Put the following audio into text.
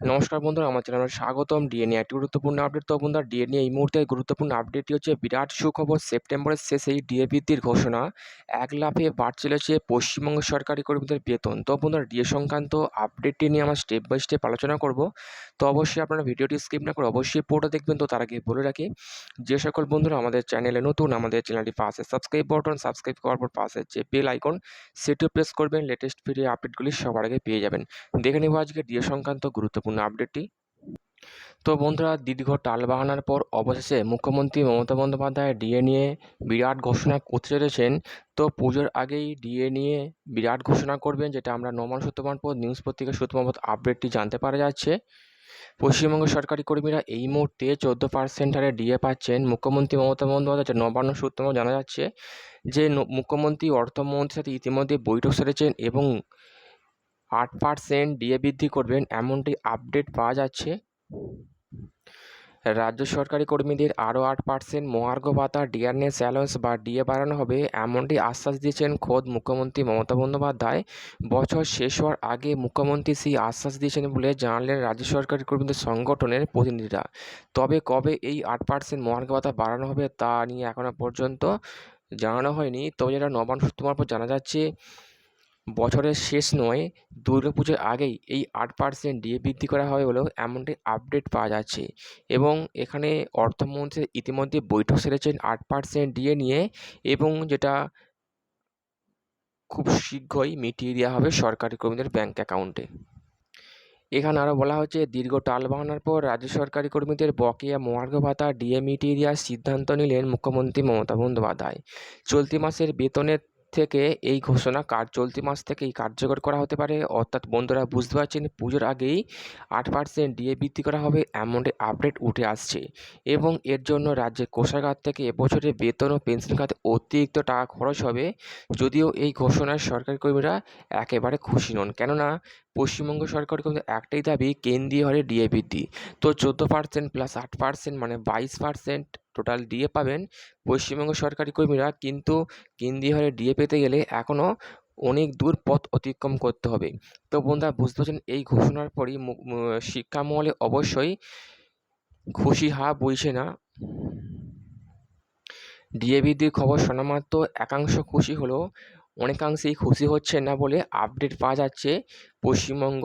নমস্কার বন্ধুরা, আমার চ্যানেলে স্বাগতম। ডিএ নিয়ে একটি গুরুত্বপূর্ণ আপডেট তো বন্ধুরা ডিএ নিয়ে এই মুহূর্তে গুরুত্বপূর্ণ আপডেটটি হচ্ছে বিরাট সুখবর। সেপ্টেম্বরের শেষেই ডিএ বৃদ্ধির ঘোষণা, এক লাফে বাড় চলেছে পশ্চিমবঙ্গ সরকারি কর্মীদের বেতন। তো বন্ধুরা ডিএ সংক্রান্ত আপডেটটি নিয়ে আমরা স্টেপ বাই স্টেপ আলোচনা করব। তো অবশ্যই আপনারা ভিডিওটি স্কিপ না করে অবশ্যই পুরোটা দেখবেন। তো তার আগে বলে রাখি, যে সকল বন্ধুরা আমাদের চ্যানেলে নতুন, আমাদের চ্যানেলটি পাশে সাবস্ক্রাইব বাটন সাবস্ক্রাইব করার পর পাশে যে বেল আইকন সেটিও প্রেস করবেন। লেটেস্ট ভিডিও আপডেটগুলি সবার আগে পেয়ে যাবেন। দেখে নেব আজকে ডিএ সংক্রান্ত গুরুত্বপূর্ণ আপডেটটি তো বন্ধুরা, দীর্ঘ টালবাহানার পর অবশেষে মুখ্যমন্ত্রী মমতা বন্দ্যোপাধ্যায় ডিএ নিয়ে বিরাট ঘোষণা করতে চলেছেন। তো পুজোর আগেই ডিএ নিয়ে বিরাট ঘোষণা করবেন, যেটা আমরা নর্মাল সূত্রমান পর নিউজ পত্রিকা সূত্রমারফত আপডেটটি জানতে পারা যাচ্ছে। পশ্চিমবঙ্গ সরকারি কর্মীরা এই মুহূর্তে চোদ্দ পার্সেন্ট হারে ডিএ পাচ্ছেন। মুখ্যমন্ত্রী মমতা বন্দ্যোপাধ্যায় নবান্ন সূত্র জানা যাচ্ছে যে মুখ্যমন্ত্রী, অর্থমন্ত্রীর সাথে ইতিমধ্যে বৈঠক সেরেছেন এবং আট পার্সেন্ট ডিএ বৃদ্ধি করবেন এমনটি আপডেট পাওয়া যাচ্ছে। রাজ্য সরকারি কর্মীদের আরও আট পার্সেন্ট মহার্ঘ ভাতা ডিয়ারনেস অ্যালাউন্স বা ডিএ বাড়ানো হবে এমনটি আশ্বাস দিয়েছেন খোদ মুখ্যমন্ত্রী মমতা বন্দ্যোপাধ্যায়। বছর শেষ হওয়ার আগে মুখ্যমন্ত্রী সেই আশ্বাস দিয়েছেন বলে জানালেন রাজ্য সরকারি কর্মীদের সংগঠনের প্রতিনিধিরা। তবে কবে এই আট পার্সেন্ট মহার্ঘ ভাতা বাড়ানো হবে তা নিয়ে এখনও পর্যন্ত জানানো হয়নি। তবে যেটা নবান্ন সূত্র মারফত জানা যাচ্ছে বছরের শেষ নয় দুর্গাপুজোর আগেই এই আট পার্সেন্ট ডিএ বৃদ্ধি করা হবে বলেও এমনটি আপডেট পাওয়া যাচ্ছে। এবং এখানে অর্থমন্ত্রী ইতিমধ্যে বৈঠক সেরেছেন আট পার্সেন্ট ডিএ নিয়ে এবং যেটা খুব শীঘ্রই মিটিয়ে দেওয়া হবে সরকারি কর্মীদের ব্যাঙ্ক অ্যাকাউন্টে এখানে আরও বলা হচ্ছে, দীর্ঘ টালবাহানার পর রাজ্য সরকারি কর্মীদের বকেয়া মহার্ঘ ভাতা ডিএ মিটিয়ে দেওয়ার সিদ্ধান্ত নিলেন মুখ্যমন্ত্রী মমতা বন্দ্যোপাধ্যায়। চলতি মাসের বেতনের থেকে এই ঘোষণা কার চলতি মাস থেকেই কার্যকর করা হতে পারে? অর্থাৎ বন্ধুরা, বুঝতে পারছেন, পুজোর আগেই আট পার্সেন্ট ডিএ বৃদ্ধি করা হবে এমনটি আপডেট উঠে আসছে। এবং এর জন্য রাজ্যের কোষাগার থেকে এবছরে বেতন ও পেনশন খাতে অতিরিক্ত টাকা খরচ হবে যদিও এই ঘোষণায় সরকারি কর্মীরা একেবারে খুশি নন। কেননা, পশ্চিমবঙ্গ সরকার কিন্তু একটাই দাবি, কেন্দ্রীয় হারে ডিএ বৃদ্ধি। তো চোদ্দ পার্সেন্ট প্লাস আট পার্সেন্ট মানে বাইশ পার্সেন্ট টোটাল ডিএ পাবেন পশ্চিমবঙ্গ সরকারি কর্মীরা। কিন্তু কেন্দ্রীয় হারে ডিএ পেতে গেলে এখনও অনেক দূর পথ অতিক্রম করতে হবে। তো বন্ধুরা, বুঝতে পারছেন, এই ঘোষণার পরই মু- মু- শিক্ষা মহলে অবশ্যই খুশি হা বইছে না। ডিএ বৃদ্ধির খবর শোনা মাত্র একাংশ খুশি হলেও অনেকাংশেই খুশি হচ্ছে না বলে আপডেট পাওয়া যাচ্ছে পশ্চিমবঙ্গ